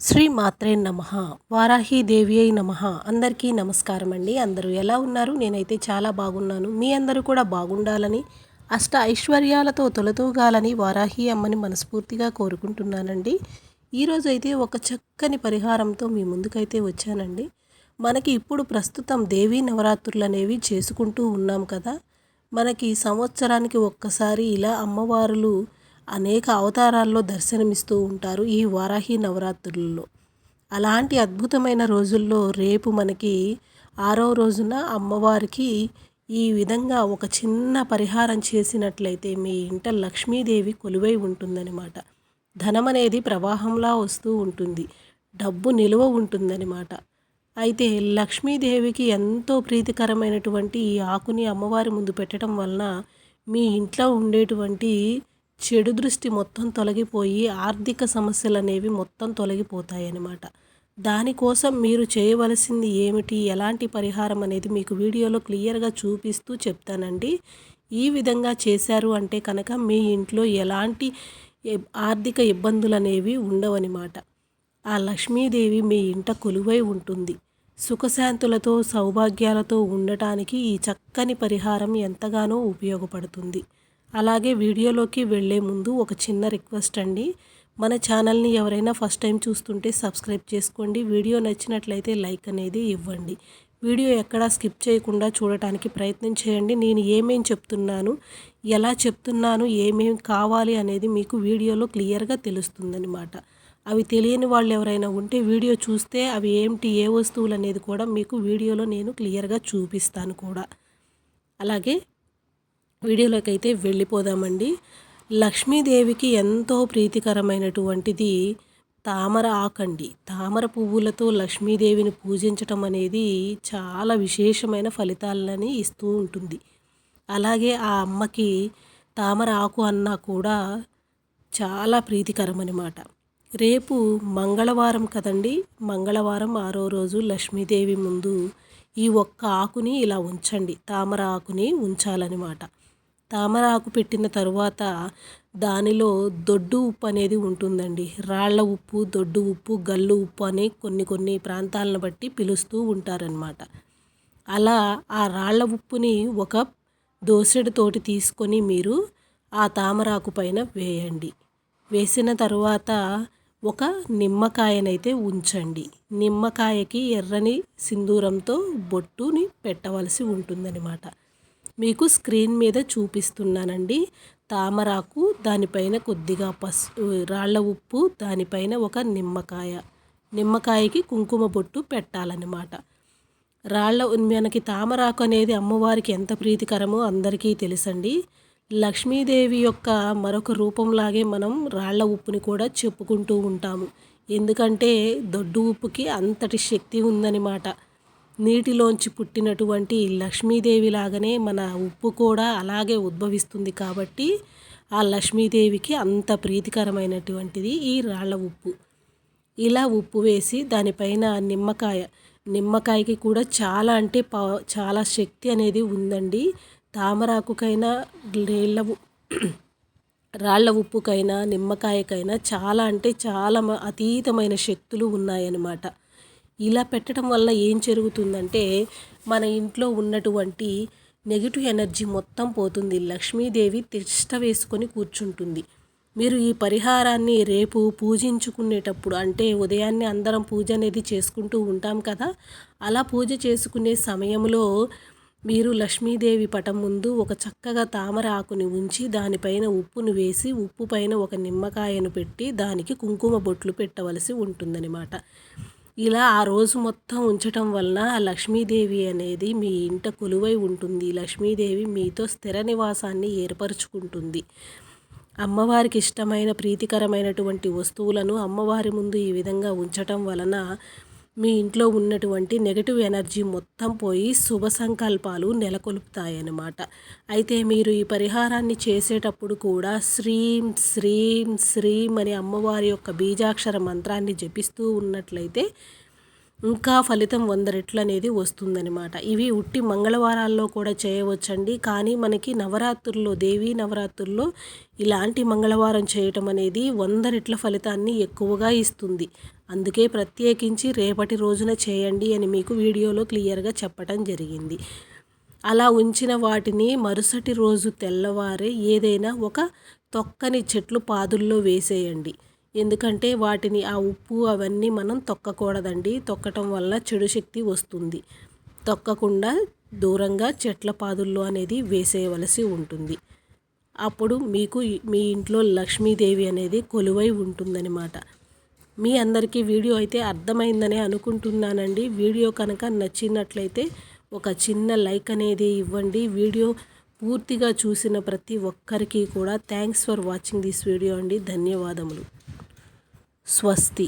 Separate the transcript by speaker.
Speaker 1: శ్రీ మాత్రే నమ. వారాహీదేవి అయి నమ. అందరికీ నమస్కారం అండి. అందరూ ఎలా ఉన్నారు? నేనైతే చాలా బాగున్నాను. మీ అందరూ కూడా బాగుండాలని అష్ట ఐశ్వర్యాలతో తొలతూగాలని వారాహి అమ్మని మనస్ఫూర్తిగా కోరుకుంటున్నానండి. ఈరోజు అయితే ఒక చక్కని పరిహారంతో మీ ముందుకైతే వచ్చానండి. మనకి ఇప్పుడు ప్రస్తుతం దేవీ నవరాత్రులు అనేవి చేసుకుంటూ ఉన్నాం కదా. మనకి సంవత్సరానికి ఒక్కసారి ఇలా అమ్మవారులు అనేక అవతారాల్లో దర్శనమిస్తూ ఉంటారు ఈ వారాహి నవరాత్రులలో. అలాంటి అద్భుతమైన రోజుల్లో రేపు మనకి ఆరో రోజున అమ్మవారికి ఈ విధంగా ఒక చిన్న పరిహారం చేసినట్లయితే మీ ఇంట లక్ష్మీదేవి కొలువై ఉంటుందన్నమాట. ధనం అనేది ప్రవాహంలా వస్తూ ఉంటుంది. డబ్బు నిలువ ఉంటుందన్నమాట. అయితే లక్ష్మీదేవికి ఎంతో ప్రీతికరమైనటువంటి ఈ ఆకుని అమ్మవారి ముందు పెట్టడం వలన మీ ఇంట్లో ఉండేటువంటి చెడు దృష్టి మొత్తం తొలగిపోయి ఆర్థిక సమస్యలు అనేవి మొత్తం తొలగిపోతాయి అన్నమాట దానికోసం మీరు చేయవలసింది ఏమిటి? ఎలాంటి పరిహారం అనేది మీకు వీడియోలో క్లియర్గా చూపిస్తూ చెప్తానండి. ఈ విధంగా చేశారు అంటే కనుక మీ ఇంట్లో ఎలాంటి ఆర్థిక ఇబ్బందులు అనేవి ఉండవనమాట ఆ లక్ష్మీదేవి మీ ఇంట కొలువై ఉంటుంది. సుఖశాంతులతో సౌభాగ్యాలతో ఉండటానికి ఈ చక్కని పరిహారం ఎంతగానో ఉపయోగపడుతుంది. అలాగే వీడియోలోకి వెళ్ళే ముందు ఒక చిన్న రిక్వెస్ట్ అండి. మన ఛానల్ని ఎవరైనా ఫస్ట్ టైం చూస్తుంటే సబ్స్క్రైబ్ చేసుకోండి. వీడియో నచ్చినట్లయితే లైక్ అనేది ఇవ్వండి. వీడియో ఎక్కడా స్కిప్ చేయకుండా చూడటానికి ప్రయత్నం చేయండి. నేను ఏమేం చెప్తున్నాను ఎలా చెప్తున్నాను ఏమేమి కావాలి అనేది మీకు వీడియోలో క్లియర్గా తెలుస్తుందన్నమాట. అవి తెలియని వాళ్ళు ఎవరైనా ఉంటే వీడియో చూస్తే అవి ఏమిటి ఏ వస్తువులు అనేది కూడా మీకు వీడియోలో నేను క్లియర్గా చూపిస్తాను కూడా. అలాగే వీడియోలోకి అయితే వెళ్ళిపోదామండి. లక్ష్మీదేవికి ఎంతో ప్రీతికరమైనటువంటిది తామర ఆకండి. తామర పువ్వులతో లక్ష్మీదేవిని పూజించటం అనేది చాలా విశేషమైన ఫలితాలని ఇస్తూ ఉంటుంది. అలాగే ఆ అమ్మకి తామర ఆకు అన్నా కూడా చాలా ప్రీతికరం అనమాట రేపు మంగళవారం కదండి. మంగళవారం ఆరో రోజు లక్ష్మీదేవి ముందు ఈ ఒక్క ఆకుని ఇలా ఉంచండి. తామర ఆకుని ఉంచాలన్నమాట. తామరాకు పెట్టిన తరువాత దానిలో దొడ్డు ఉప్పు అనేది ఉంటుందండి. రాళ్ళ ఉప్పు దొడ్డు ఉప్పు గల్లు ఉప్పు అని కొన్ని కొన్ని ప్రాంతాలను బట్టి పిలుస్తూ ఉంటారనమాట అలా ఆ రాళ్ళ ఉప్పుని ఒక దోసెడుతోటి తీసుకొని మీరు ఆ తామరాకు పైన వేయండి. వేసిన తరువాత ఒక నిమ్మకాయనైతే ఉంచండి. నిమ్మకాయకి ఎర్రని సింధూరంతో బొట్టుని పెట్టవలసి ఉంటుందన్నమాట. మీకు స్క్రీన్ మీద చూపిస్తున్నానండి. తామరాకు దానిపైన కొద్దిగా పసు రాళ్ళ ఉప్పు దానిపైన ఒక నిమ్మకాయ. నిమ్మకాయకి కుంకుమ బొట్టు పెట్టాలన్నమాట. రాళ్ళ మనకి తామరాకు అనేది అమ్మవారికి ఎంత ప్రీతికరమో అందరికీ తెలుసండి. లక్ష్మీదేవి యొక్క మరొక రూపంలాగే మనం రాళ్ళ ఉప్పుని కూడా చెప్పుకుంటూ ఉంటాము. ఎందుకంటే దొడ్డు ఉప్పుకి అంతటి శక్తి ఉందన్నమాట. నీటిలోంచి పుట్టినటువంటి లక్ష్మీదేవి లాగానే మన ఉప్పు కూడా అలాగే ఉద్భవిస్తుంది కాబట్టి ఆ లక్ష్మీదేవికి అంత ప్రీతికరమైనటువంటిది ఈ రాళ్ళ ఉప్పు. ఇలా ఉప్పు వేసి దానిపైన నిమ్మకాయ నిమ్మకాయకి కూడా చాలా అంటే చాలా శక్తి అనేది ఉందండి. తామరాకుకైనా నీళ్ళ రాళ్ళ ఉప్పుకైనా నిమ్మకాయకైనా చాలా అంటే చాలా అతీతమైన శక్తులు ఉన్నాయన్నమాట. ఇలా పెట్టడం వల్ల ఏం జరుగుతుందంటే మన ఇంట్లో ఉన్నటువంటి నెగిటివ్ ఎనర్జీ మొత్తం పోతుంది. లక్ష్మీదేవి తిష్ట వేసుకొని కూర్చుంటుంది. మీరు ఈ పరిహారాన్ని రేపు పూజించుకునేటప్పుడు అంటే ఉదయాన్నే అందరం పూజ అనేది చేసుకుంటూ ఉంటాం కదా అలా పూజ చేసుకునే సమయంలో మీరు లక్ష్మీదేవి పటం ముందు ఒక చక్కగా తామర ఆకుని ఉంచి దానిపైన ఉప్పును వేసి ఉప్పు పైన ఒక నిమ్మకాయను పెట్టి దానికి కుంకుమ బొట్లు పెట్టవలసి ఉంటుందన్నమాట. ఇలా ఆ రోజు మొత్తం ఉంచటం వలన లక్ష్మీదేవి అనేది మీ ఇంట కొలువై ఉంటుంది. లక్ష్మీదేవి మీతో స్థిర నివాసాన్ని ఏర్పరచుకుంటుంది. అమ్మవారికి ఇష్టమైన ప్రీతికరమైనటువంటి వస్తువులను అమ్మవారి ముందు ఈ విధంగా ఉంచటం వలన మీ ఇంట్లో ఉన్నటువంటి నెగటివ్ ఎనర్జీ మొత్తం పోయి శుభ సంకల్పాలు నెలకొల్పుతాయన్నమాట. అయితే మీరు ఈ పరిహారాన్ని చేసేటప్పుడు కూడా శ్రీం శ్రీం శ్రీం అని అమ్మవారి యొక్క బీజాక్షర మంత్రాన్ని జపిస్తూ ఉన్నట్లయితే ఇంకా ఫలితం వంద రెట్లు అనేది వస్తుందన్నమాట. ఇవి ఉట్టి మంగళవారాల్లో కూడా చేయవచ్చండి. కానీ మనకి నవరాత్రుల్లో దేవీ నవరాత్రుల్లో ఇలాంటి మంగళవారం చేయటం అనేది వంద రెట్ల ఫలితాన్ని ఎక్కువగా ఇస్తుంది. అందుకే ప్రత్యేకించి రేపటి రోజున చేయండి అని మీకు వీడియోలో క్లియర్గా చెప్పటం జరిగింది. అలా ఉంచిన వాటిని మరుసటి రోజు తెల్లవారే ఏదైనా ఒక తొక్కని చెట్లు పాదుల్లో వేసేయండి. ఎందుకంటే వాటిని ఆ ఉప్పు అవన్నీ మనం తొక్కకూడదండి. తొక్కటం వల్ల చెడు శక్తి వస్తుంది. తొక్కకుండా దూరంగా చెట్ల పాదుల్లో అనేది వేసేయవలసి ఉంటుంది. అప్పుడు మీకు మీ ఇంట్లో లక్ష్మీదేవి అనేది కొలువై ఉంటుందన్నమాట. మీ అందరికీ వీడియో అయితే అర్థమైందనే అనుకుంటున్నానండి. వీడియో కనుక నచ్చినట్లయితే ఒక చిన్న లైక్ అనేది ఇవ్వండి. వీడియో పూర్తిగా చూసిన ప్రతి ఒక్కరికి కూడా thanks for watching this video అండి. ధన్యవాదములు. స్వస్తి